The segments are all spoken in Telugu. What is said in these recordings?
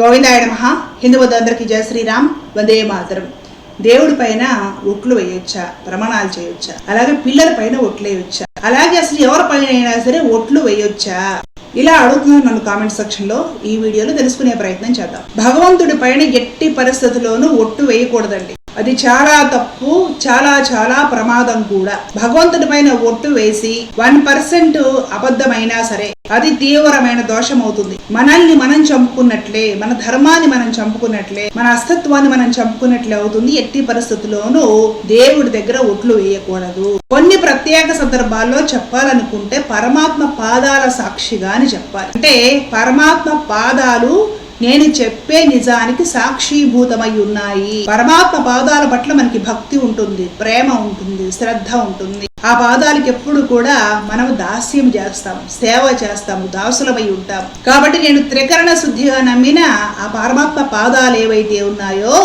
గోవిందాయ మహా హిందూ బౌద్ధందరికీ జయ శ్రీరామ్. వందే మాతరం. దేవుడి పైన ఒట్లు వేయొచ్చా? ప్రమాణాలు చేయొచ్చా? అలాగే పిల్లల పైన ఒట్లు వేయొచ్చా? అలాగే అసలు ఎవరి పైన అయినా సరే ఒట్లు వేయొచ్చా? ఇలా అడుగుతున్నాను నన్ను కామెంట్ సెక్షన్లో. ఈ వీడియోలో తెలుసుకునే ప్రయత్నం చేద్దాం. భగవంతుడి పైన ఎట్టి పరిస్థితుల్లోనూ ఒట్టు వేయకూడదండి. అది చాలా తప్పు చాలా చాలా ప్రమాదం కూడా. భగవంతుడి పైన ఒట్టు వేసి వన్ పర్సెంట్ అబద్ధమైనా సరే అది తీవ్రమైన దోషం అవుతుంది మనల్ని మనం చంపుకున్నట్లే మన ధర్మాన్ని మనం చంపుకున్నట్లే మన అస్తిత్వాన్ని మనం చంపుకున్నట్లే అవుతుంది ఎట్టి పరిస్థితుల్లోనూ దేవుడి దగ్గర ఒట్లు వేయకూడదు. కొన్ని ప్రత్యేక సందర్భాల్లో చెప్పాలనుకుంటే పరమాత్మ పాదాల సాక్షిగా అని చెప్పాలి. అంటే పరమాత్మ పాదాలు నేను చెప్పే నిజానికి సాక్షిభూతమై ఉన్నాయి పరమాత్మ పాదాల పట్ల మనకి భక్తి ఉంటుంది ప్రేమ ఉంటుంది శ్రద్ధ ఉంటుంది. ఆ పాదాలకి ఎప్పుడు కూడా మనం దాస్యం చేస్తాం సేవ చేస్తాము దాసులమై ఉంటాం. కాబట్టి నేను త్రికరణ శుద్ధిగా నమ్మిన ఆ పరమాత్మ పాదాలు ఏవైతే ఉన్నాయో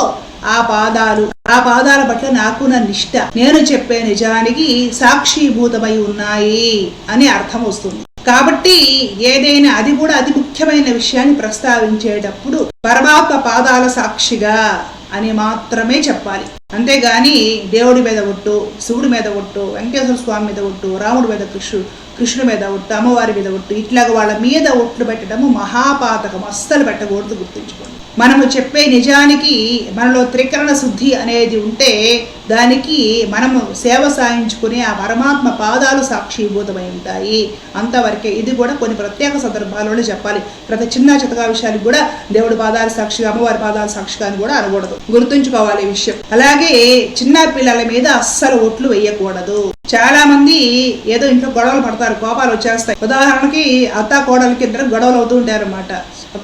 ఆ పాదాలు ఆ పాదాల పట్ల నాకు నా నిష్ట. నేను చెప్పే నిజానికి సాక్షిభూతమై ఉన్నాయి అని అర్థం వస్తుంది. కాబట్టి ఏదైనా అది కూడా అతి ముఖ్యమైన విషయాన్ని ప్రస్తావించేటప్పుడు పరమాత్మ పాదాల సాక్షిగా అని మాత్రమే చెప్పాలి. అంతేగాని దేవుడి మీద ఒట్టు శివుడి మీద ఒట్టు వెంకటేశ్వర స్వామి మీద ఒట్టు రాముడి మీద కృష్ణుడు కృష్ణుడి మీద ఒట్టు అమ్మవారి మీద ఒట్టు ఇట్లాగ వాళ్ళ మీద ఒట్లు పెట్టడము మహాపాతకం. అస్సలు పెట్టకూడదు గుర్తుంచుకోండి. మనము చెప్పే నిజానికి మనలో త్రికరణ శుద్ధి అనేది ఉంటే దానికి మనము సేవ సాయించుకునే ఆ పరమాత్మ పాదాలు సాక్షిభూతమై ఉంటాయి. అంతవరకే ఇది కూడా కొన్ని ప్రత్యేక సందర్భాల్లోనే చెప్పాలి. ప్రతి చిన్న చితకా విషయానికి కూడా దేవుడి పాదాలు సాక్షిగా అమ్మవారి పాదాలు సాక్షిగా అని కూడా అనకూడదు. గుర్తుంచుకోవాలి ఈ విషయం. అలాగే చిన్న పిల్లల మీద అస్సలు ఓట్లు వేయకూడదు. చాలా మంది ఏదో ఇంట్లో గొడవలు పడతారు కోపాలు వచ్చేస్తాయి. ఉదాహరణకి అత్త కోడలకి ఇద్దరు గొడవలు అవుతూ ఉంటారు అనమాట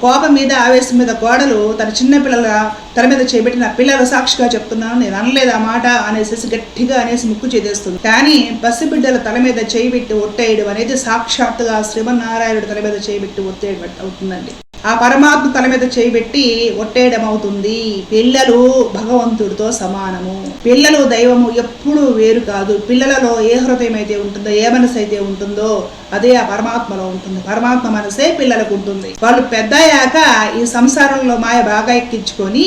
కోపం మీద ఆవేశం మీద కోడలు తన చిన్న పిల్లల తల మీద చేపెట్టిన పిల్లల సాక్షిగా చెప్తున్నాను నేను అనలేదు ఆ మాట అనేసి గట్టిగా అనేసి ముక్కు చేదేస్తుంది. కానీ పసిబిడ్డల తల మీద చేయిబెట్టి ఒట్టేయడం అనేది సాక్షాత్తుగా శ్రీమన్నారాయణుడు తల మీద చేయిబెట్టి ఒత్తేయడం అవుతుందండి. ఆ పరమాత్మ తల మీద చేయబెట్టి ఒట్టేయడం అవుతుంది పిల్లలు భగవంతుడితో సమానము. పిల్లలు దైవము ఎప్పుడూ వేరు కాదు. పిల్లలలో ఏ హృదయం అయితే ఉంటుందో ఏ మనసు అయితే ఉంటుందో అదే ఆ పరమాత్మలో ఉంటుంది. పరమాత్మ మనసే పిల్లలకు ఉంటుంది. వాళ్ళు పెద్దయ్యాక ఈ సంసారంలో మాయ బాగా ఎక్కించుకొని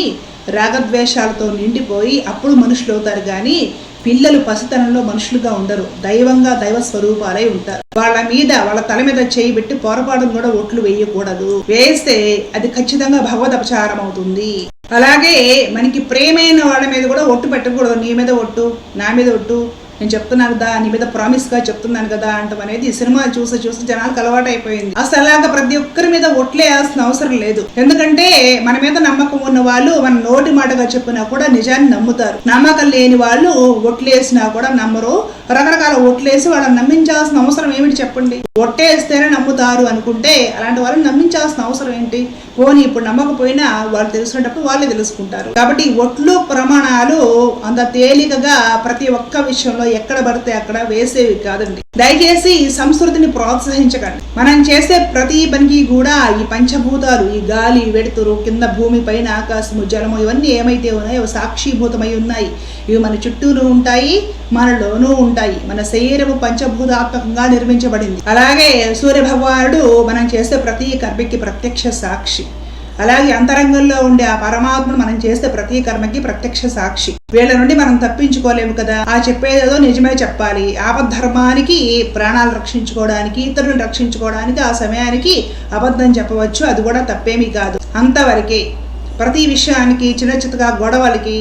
రాగద్వేషాలతో నిండిపోయి అప్పుడు మనుషులు అవుతారు కానీ పిల్లలు పసితనంలో మనుషులుగా ఉండరు. దైవంగా దైవ స్వరూపాలై ఉంటారు. వాళ్ళ మీద వాళ్ళ తల మీద చేయి పెట్టి పొరపాటును కూడా ఒట్లు వేయకూడదు. వేస్తే అది ఖచ్చితంగా భగవద్ అపచారం అవుతుంది. అలాగే మనకి ప్రేమైన వాళ్ళ మీద కూడా ఒట్టు పెట్టకూడదు. నీ మీద ఒట్టు నా మీద ఒట్టు నేను చెప్తున్నాను కదా నీ మీద ప్రామిస్గా చెప్తున్నాను కదా అంటాం అనేది ఈ సినిమా చూసి చూసి జనాలకు అలవాటు అయిపోయింది. అసలు అలాగా ప్రతి ఒక్కరి మీద ఒట్లేయాల్సిన అవసరం లేదు. ఎందుకంటే మన మీద నమ్మకం ఉన్న వాళ్ళు మన నోటి మాటగా చెప్పినా కూడా నిజాన్ని నమ్ముతారు. నమ్మకం లేని వాళ్ళు ఒట్లేసినా కూడా నమ్మరు. రకరకాల ఒట్లేసి వాళ్ళని నమ్మించాల్సిన అవసరం ఏమిటి చెప్పండి? కొట్టేస్తేనే నమ్ముతారు అనుకుంటే అలాంటి వాళ్ళని నమ్మించాల్సిన అవసరం ఏంటి? పోనీ ఇప్పుడు నమ్మకపోయినా వాళ్ళు తెలుసుకునేటప్పుడు వాళ్ళే తెలుసుకుంటారు. కాబట్టి ఒట్లు ప్రమాణాలు అంత తేలికగా ప్రతి ఒక్క విషయంలో ఎక్కడ పడితే అక్కడ వేసేవి కాదండి. దయచేసి ఈ సంస్కృతిని ప్రోత్సహించకండి. మనం చేసే ప్రతి పనికి కూడా ఈ పంచభూతాలు ఈ గాలి వెడుతురు కింద భూమి పైన ఆకాశము జలము ఇవన్నీ ఏమైతే ఉన్నాయో సాక్షిభూతమై ఉన్నాయి. ఇవి మన చుట్టూను ఉంటాయి మనలోనూ ఉంటాయి. మన శరీరము పంచభూతాత్మకంగా నిర్మించబడింది. అలాగే సూర్య భగవానుడు మనం చేసే ప్రతి కర్మకి ప్రత్యక్ష సాక్షి. అలాగే అంతరంగంలో ఉండే ఆ పరమాత్మను మనం చేసే ప్రతి కర్మకి ప్రత్యక్ష సాక్షి. వీళ్ళ నుండి మనం తప్పించుకోలేము కదా. ఆ చెప్పేదేదో నిజమే చెప్పాలి. ఆపద్ధర్మానికి ప్రాణాలు రక్షించుకోవడానికి ఇతరులను రక్షించుకోవడానికి ఆ సమయానికి అబద్ధం చెప్పవచ్చు. అది కూడా తప్పేమీ కాదు. అంతవరకే. ప్రతి విషయానికి చిన్న చిత్తగా గొడవలకి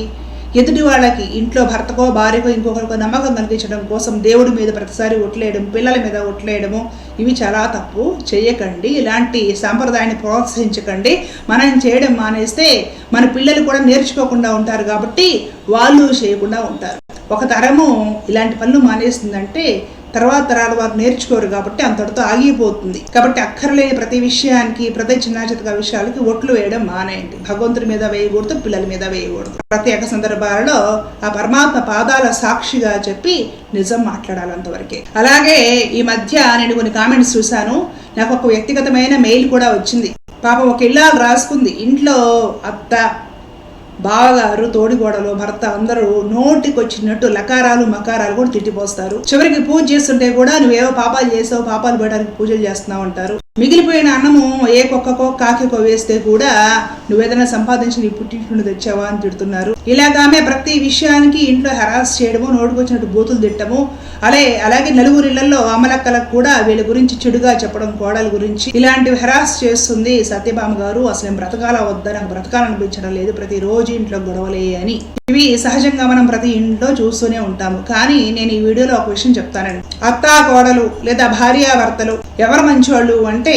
ఎదుటి వాళ్ళకి ఇంట్లో భర్తకో భార్యకో ఇంకొకరికో నమ్మకం కలిగించడం కోసం దేవుడి మీద ప్రతిసారి ఒట్లేయడం పిల్లల మీద ఒట్లేయడము ఇవి చాలా తప్పు. చేయకండి. ఇలాంటి సాంప్రదాయాన్ని ప్రోత్సహించకండి. మనం చేయడం మానేస్తే మన పిల్లలు కూడా నేర్చుకోకుండా ఉంటారు కాబట్టి వాళ్ళు చేయకుండా ఉంటారు. ఒక తరము ఇలాంటి పనులు మానేస్తుందంటే తర్వాత తరాల వారు నేర్చుకోరు కాబట్టి అంతటితో ఆగిపోతుంది. కాబట్టి అక్కర్లేని ప్రతి విషయానికి ప్రతి చిన్న చితక విషయాలకి ఒట్లు వేయడం మానేయండి. భగవంతుడి మీద వేయకూడదు పిల్లల మీద వేయకూడదు. ప్రత్యేక సందర్భాలలో ఆ పరమాత్మ పాదాల సాక్షిగా చెప్పి నిజం మాట్లాడాలంతవరకే అలాగే ఈ మధ్య నేను కొన్ని కామెంట్స్ చూశాను. నాకు ఒక వ్యక్తిగతమైన మెయిల్ కూడా వచ్చింది. పాపం ఒక ఇల్లాలు రాసుకుంది. ఇంట్లో అత్త బావగారు తోడిగోడలు భర్త అందరూ నోటికొచ్చినట్టు లకారాలు మకారాలు కూడా తిట్టిపోస్తారు. చివరికి పూజ చేస్తుంటే కూడా నువ్వేవో పాపాలు చేసావు పాపాలు పోయడానికి పూజలు చేస్తున్నావు అంటారు. మిగిలిపోయిన అన్నము ఏ కుక్కకో కాకికో వేస్తే కూడా నువ్వేదైనా సంపాదించి నీ పుట్టింటి తెచ్చావా అని తిడుతున్నారు. ఇలాగామే ప్రతి విషయానికి ఇంట్లో హెరాస్ చేయడము నోటుకొచ్చినట్టు బూతులు తిట్టము అలే అలాగే నలుగురు ఇళ్ళలో అమలక్కలకు కూడా వీళ్ళ గురించి చెడుగా చెప్పడం కోడల గురించి ఇలాంటివి హెరాస్ చేస్తుంది సత్యభామ గారు. అసలు నేను బ్రతకాల వద్దా? నాకు బ్రతకాలనిపించడం లేదు. ప్రతిరోజు ఇంట్లో గొడవలే అని. ఇవి సహజంగా మనం ప్రతి ఇంట్లో చూస్తూనే ఉంటాము. కానీ నేను ఈ వీడియోలో ఒక విషయం చెప్తానండి. అత్తా కోడలు లేదా భార్యాభర్తలు ఎవరు మంచోళ్ళు అంటే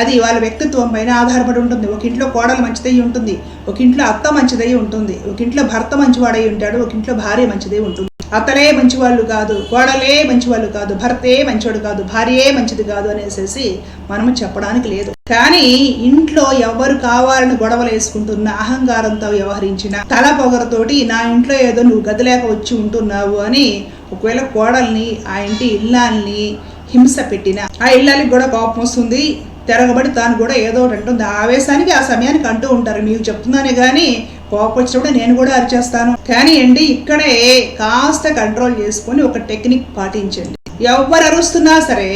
అది వాళ్ళ వ్యక్తిత్వం పైన ఆధారపడి ఉంటుంది. ఒక ఇంట్లో కోడలు మంచిదై ఉంటుంది ఒక ఇంట్లో అత్త మంచిదై ఉంటుంది ఒక ఇంట్లో భర్త మంచివాడై ఉంటాడు ఒక ఇంట్లో భార్య మంచిదై ఉంటుంది. అత్తలే మంచివాళ్ళు కాదు కోడలే మంచివాళ్ళు కాదు భర్తే మంచివాడు కాదు భార్యే మంచిది కాదు అనేసి మనము చెప్పడానికి లేదు. కానీ ఇంట్లో ఎవరు కావాలని గొడవలు వేసుకుంటున్న అహంకారంతో వ్యవహరించిన తల పొగరతోటి నా ఇంట్లో ఏదో నువ్వు గదిలేక వచ్చి ఉంటున్నావు అని ఒకవేళ కోడల్ని ఆ ఇంటి ఇల్లాల్ని హింస పెట్టిన. ఆ ఇల్లాలికి కూడా కోపం వస్తుంది. తిరగబడి తాను కూడా ఏదో ఒకటి ఆవేశానికి ఆ సమయానికి అంటూ ఉంటారు. మీకు చెప్తున్నానే కానీ కోపం వచ్చినప్పుడు నేను కూడా అరిచేస్తాను. కానీ అండి ఇక్కడే కాస్త కంట్రోల్ చేసుకొని ఒక టెక్నిక్ పాటించండి. ఎవరు అరుస్తున్నా సరే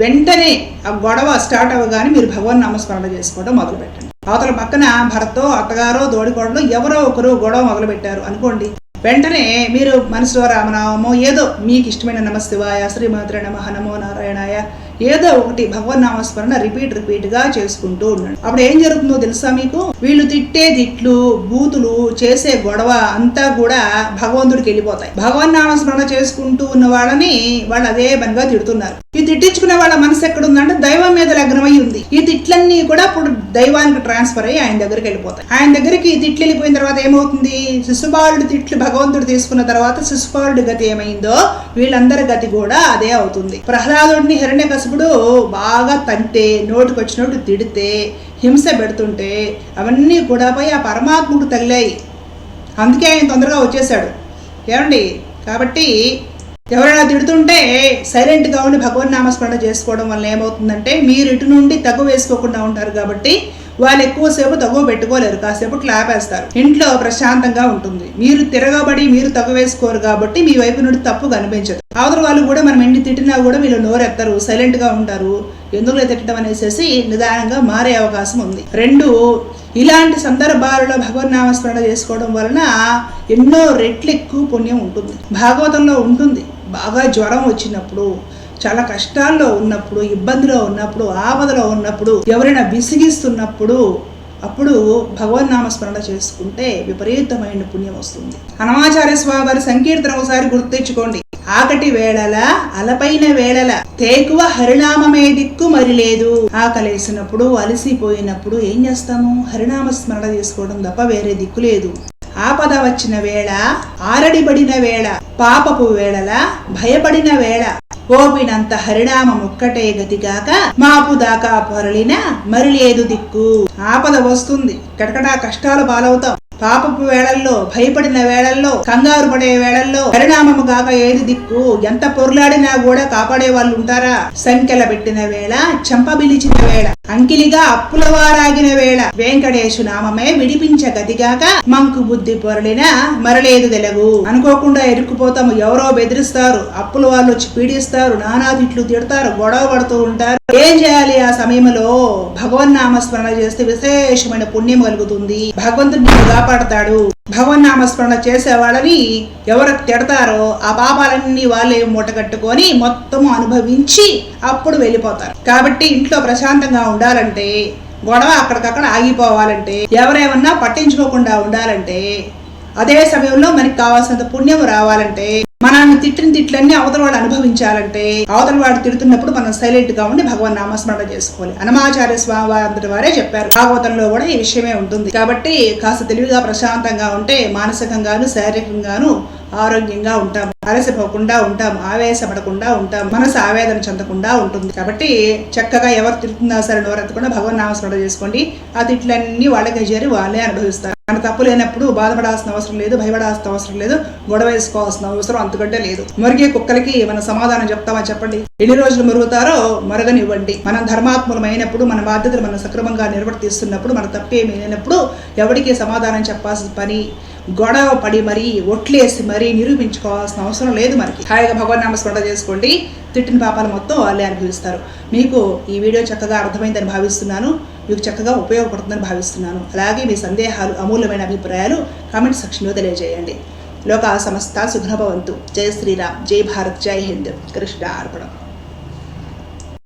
వెంటనే ఆ గొడవ స్టార్ట్ అవ్వగానే మీరు భగవాన్ నామస్మరణ చేసుకోవడం మొదలు పెట్టండి అవతల పక్కన భర్తో అత్తగారో దోడికోడలో ఎవరో ఒకరు గొడవ మొదలు పెట్టారు అనుకోండి. వెంటనే మీరు మనసులో రామనామమో ఏదో మీకు ఇష్టమైన నమశివాయ శ్రీమాత్ర నమ నమో నారాయణాయ ఏదో ఒకటి భగవన్ నామస్మరణ రిపీట్ రిపీట్గా చేసుకుంటూ ఉన్నాడు అప్పుడు ఏం జరుగుతుందో తెలుసా మీకు? వీళ్ళు తిట్టే తిట్లు బూతులు చేసే గొడవ అంతా కూడా భగవంతుడికి వెళ్ళిపోతాయి. భగవన్ నామస్మరణ చేసుకుంటూ ఉన్న వాళ్ళని వాళ్ళు అదే పనిగా తిడుతున్నారు. ఈ తిట్టించుకునే వాళ్ళ మనసు ఎక్కడుందంటే దైవం మీద లగ్నమై ఉంది. ఈ తిట్లన్నీ కూడా ఇప్పుడు దైవానికి ట్రాన్స్ఫర్ అయ్యి ఆయన దగ్గరికి వెళ్ళిపోతాయి. ఆయన దగ్గరికి ఈ తిట్లు వెళ్ళిపోయిన తర్వాత ఏమవుతుంది? శిశుపాలుడి తిట్లు భగవంతుడు తీసుకున్న తర్వాత శిశుపాలుడి గతి ఏమైందో వీళ్ళందరి గతి కూడా అదే అవుతుంది. ప్రహ్లాదుడిని హిరణ్య కసుపుడు బాగా తంటే నోటికొచ్చినట్టు తిడితే హింస పెడుతుంటే అవన్నీ కూడా పోయి ఆ పరమాత్ముడు తగిలాయి. అందుకే ఆయన తొందరగా వచ్చేసాడు ఏమండి? కాబట్టి ఎవరైనా తిడుతుంటే సైలెంట్గా ఉండి భగవన్ నామస్మరణ చేసుకోవడం వల్ల ఏమవుతుందంటే మీరు ఇటు నుండి తగ్గు వేసుకోకుండా ఉంటారు కాబట్టి వాళ్ళు ఎక్కువసేపు తగువ పెట్టుకోలేరు కాసేపు క్లాపేస్తారు ఇంట్లో ప్రశాంతంగా ఉంటుంది. మీరు తిరగబడి మీరు తగ్గు వేసుకోరు కాబట్టి మీ వైపు నుండి తప్పు కనిపించదు. అవతల వాళ్ళు కూడా మనం ఎన్ని తిట్టినా కూడా వీళ్ళు నోరెత్తరు సైలెంట్గా ఉంటారు. ఎందుకు తిట్టడం అనేసి నిదానంగా మారే అవకాశం ఉంది. రెండు ఇలాంటి సందర్భాలలో భగవన్ నామస్మరణ చేసుకోవడం వలన ఎన్నో రెట్లు ఎక్కువ పుణ్యం ఉంటుంది. భాగవతంలో ఉంటుంది. బాగా జ్వరం వచ్చినప్పుడు చాలా కష్టాల్లో ఉన్నప్పుడు ఇబ్బందిలో ఉన్నప్పుడు ఆపదలో ఉన్నప్పుడు ఎవరైనా విసిగిస్తున్నప్పుడు అప్పుడు భగవన్ నామస్మరణ చేసుకుంటే విపరీతమైన పుణ్యం వస్తుంది. హనుమాచార్య స్వామి వారి సంకీర్తన ఒకసారి గుర్తు తెచ్చుకోండి ఆకటి వేళల అలపైన వేళల తేకువ హరినామమే దిక్కు మరి లేదు ఆకలేసినప్పుడు అలసిపోయినప్పుడు ఏం చేస్తాము? హరినామ స్మరణ చేసుకోవడం తప్ప వేరే దిక్కు లేదు. ఆపద వచ్చిన వేళ ఆరడిబడిన వేళ పాపపు వేళల భయపడిన వేళ. ఓపినంత హరినామం ఒక్కటే గతిగాక మాపు దాకా పొరలిన మరిలేదు దిక్కు. ఆపద వస్తుంది. కటకటా కష్టాలు పాలవుతాం. పాపపు వేళల్లో భయపడిన వేళల్లో కంగారు పడే వేళల్లో పరిణామము కాక ఏది దిక్కు? ఎంత పొర్లాడినా కూడా కాపాడే వాళ్ళు ఉంటారా? సంఖ్యల పెట్టిన వేళ చంపబిలిచిన వేళ అంకిలిగా అప్పులవారాగిన వేళ. వెంకటేశు నామమే విడిపించగదిగాక మంకు బుద్ధి పొరలిన మరలేదు తెలుగు. అనుకోకుండా ఎరుక్కుపోతాము. ఎవరో బెదిరిస్తారు. అప్పుల వాళ్ళు వచ్చి పీడిస్తారు. నానా తిట్లు తిడతారు. గొడవ పడుతూ ఉంటారు. ఏం చేయాలి ఆ సమయంలో? భగవన్ నామస్మరణ చేస్తే విశేషమైన పుణ్యం కలుగుతుంది. భగవంతుడు నిన్ను కాపాడతాడు. భగవన్ నామస్మరణ చేసే వాళ్ళని ఎవరు తిడతారో ఆ పాపాలన్నీ వాళ్ళే మూట కట్టుకొని మొత్తం అనుభవించి అప్పుడు వెళ్ళిపోతారు. కాబట్టి ఇంట్లో ప్రశాంతంగా ఉండాలంటే గొడవ అక్కడికక్కడ ఆగిపోవాలంటే ఎవరేమన్నా పట్టించుకోకుండా ఉండాలంటే అదే సమయంలో మనకి కావాల్సినంత పుణ్యం రావాలంటే మనల్ని తిట్టిన తిట్లన్నీ అవతల వాడు అనుభవించాలంటే అవతల వాడు తిడుతున్నప్పుడు మనం సైలెంట్గా ఉండి భగవాన్ నామస్మరణ చేసుకోవాలి. అనమాచార్య స్వామి వారి అంతటి వారే చెప్పారు భాగవతంలో కూడా ఈ విషయమే ఉంటుంది. కాబట్టి కాస్త తెలివిగా ప్రశాంతంగా ఉంటే మానసికంగాను శారీరకంగాను ఆరోగ్యంగా ఉంటాం అలసిపోకుండా ఉంటాం ఆవేశపడకుండా ఉంటాం మనసు ఆవేదన చెందకుండా ఉంటుంది. కాబట్టి చక్కగా ఎవరు తిరుగుతుందా సరే నోరెత్తకుండా భగవన్ నామస్మరణ చేసుకోండి. ఆ తిట్లన్నీ వాళ్ళకే చేరి వాళ్ళే అనుభవిస్తారు. మన తప్పు లేనప్పుడు బాధపడాల్సిన అవసరం లేదు భయపడాల్సిన అవసరం లేదు గొడవ వేసుకోవాల్సిన అవసరం అంతకంటే లేదు. మురిగే కుక్కలకి మన సమాధానం చెప్తామని చెప్పండి. ఎన్ని రోజులు మురుగుతారో మరగనివ్వండి. మనం ధర్మాత్ములమైనప్పుడు మన బాధ్యతలు మనం సక్రమంగా నిర్వర్తిస్తున్నప్పుడు మన తప్పేమి లేనప్పుడు ఎవరికి సమాధానం చెప్పాల్సిన పని గొడవ పడి మరీ ఒట్లేసి మరీ నిరూపించుకోవాల్సిన అవసరం లేదు మనకి. హాయిగా భగవన్ నామస్మరణ చేసుకోండి. తిట్టిన పాపాలు మొత్తం వాళ్ళే అనుభవిస్తారు. మీకు ఈ వీడియో చక్కగా అర్థమైందని భావిస్తున్నాను. మీకు చక్కగా ఉపయోగపడుతుందని భావిస్తున్నాను. అలాగే మీ సందేహాలు అమూల్యమైన అభిప్రాయాలు కామెంట్ సెక్షన్లో తెలియజేయండి. లోక సమస్త సుఖభవంతు జయ శ్రీరామ్. జై భారత్. జై హింద్. కృష్ణ అర్పణం